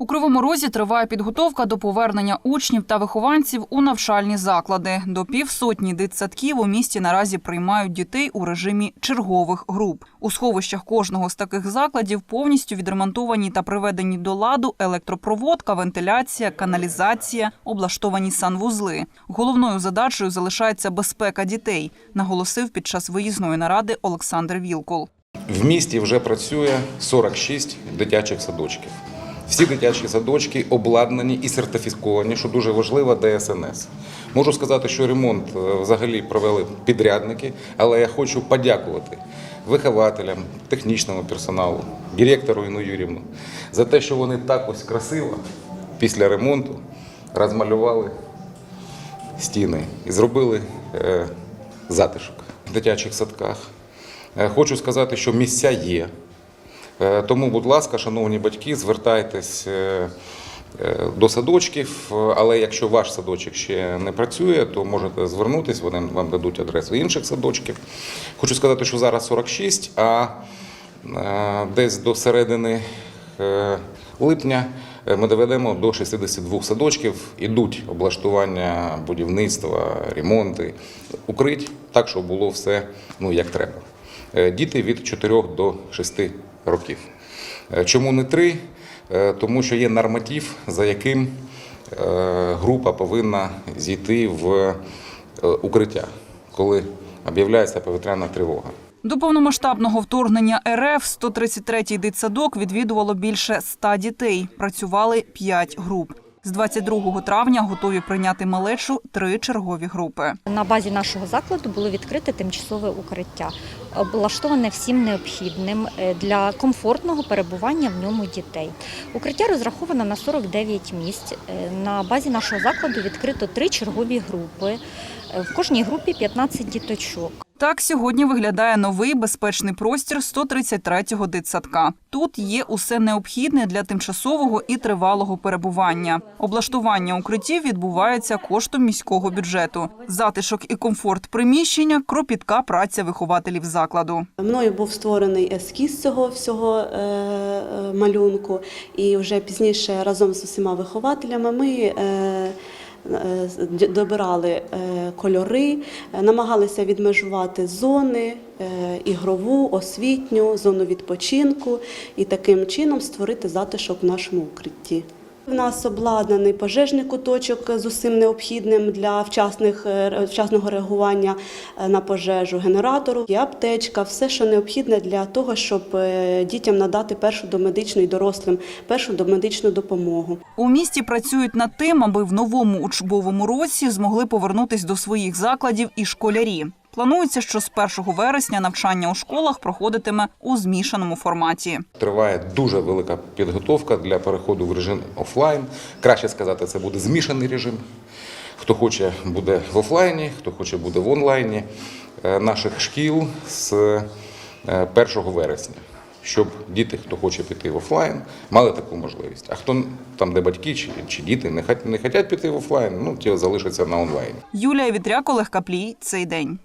У Кривому Розі триває підготовка до повернення учнів та вихованців у навчальні заклади. До півсотні дитсадків у місті наразі приймають дітей у режимі чергових груп. У сховищах кожного з таких закладів повністю відремонтовані та приведені до ладу електропроводка, вентиляція, каналізація, облаштовані санвузли. Головною задачею залишається безпека дітей, наголосив під час виїзної наради Олександр Вілкул. В місті вже працює 46 дитячих садочків. Всі дитячі садочки обладнані і сертифіковані, що дуже важливо ДСНС. Можу сказати, що ремонт е, взагалі провели підрядники, але я хочу подякувати вихователям, технічному персоналу, директору Інну Юрівну за те, що вони так ось красиво після ремонту розмалювали стіни і зробили е, затишок в дитячих садках. Е, Хочу сказати, що місця є. Е, Тому, будь ласка, шановні батьки, звертайтесь е, е, до садочків, але якщо ваш садочок ще не працює, то можете звернутися, вони вам дадуть адресу інших садочків. Хочу сказати, що зараз 46, а десь до середини липня ми доведемо до 62 садочків. Ідуть облаштування будівництва, ремонти, укрить так, щоб було все ну, як треба. Діти від 4 до 6 років. Е, Чому не 3? Е, Тому що є норматив, за яким е, група повинна зійти в укриття, коли об'являється повітряна тривога. До повномасштабного вторгнення РФ 133-й дитсадок відвідувало більше 100 дітей. Працювали 5 груп. З 22 травня готові прийняти малечу три чергові групи. На базі нашого закладу було відкрите тимчасове укриття, облаштоване всім необхідним е, для комфортного перебування в ньому дітей. Укриття розраховано на 49 місць. Е, На базі нашого закладу відкрито три чергові групи. Е, В кожній групі 15 діточок. Так сьогодні виглядає новий безпечний простір 133-го дитсадка. Тут є усе необхідне для тимчасового і тривалого перебування. Облаштування укриттів відбувається коштом міського бюджету. Затишок і комфорт приміщення кропітка праця вихователів закладу. Мною був створений ескіз цього всього е, е, малюнку, і вже пізніше разом з усіма вихователями ми е, добирали е, кольори, е, намагалися відмежувати зони е, ігрову, освітню, зону відпочинку і таким чином створити затишок в нашому укритті. У нас обладнаний пожежний куточок з усім необхідним для вчасних, е, вчасного реагування е, на пожежу, генератору, є аптечка, все, що необхідне для того, щоб е, дітям надати першу домедичну і дорослим першу домедичну допомогу. У місті працюють над тим, аби в новому учбовому році змогли повернутись до своїх закладів і школярі. Планується, що з 1 вересня навчання у школах проходитиме у змішаному форматі. Триває дуже велика підготовка для переходу в режим офлайн. Краще сказати, це буде змішаний режим. Хто хоче, буде в офлайні, хто хоче, буде в онлайні е, наших шкіл з е, 1 вересня. Щоб діти, хто хоче піти в офлайн, мали таку можливість. А хто там, де батьки чи, чи діти не, хот- не хочуть піти в офлайн, ну ті залишаться на онлайні. Юлія Вітряк, Олег Каплій. Цей день.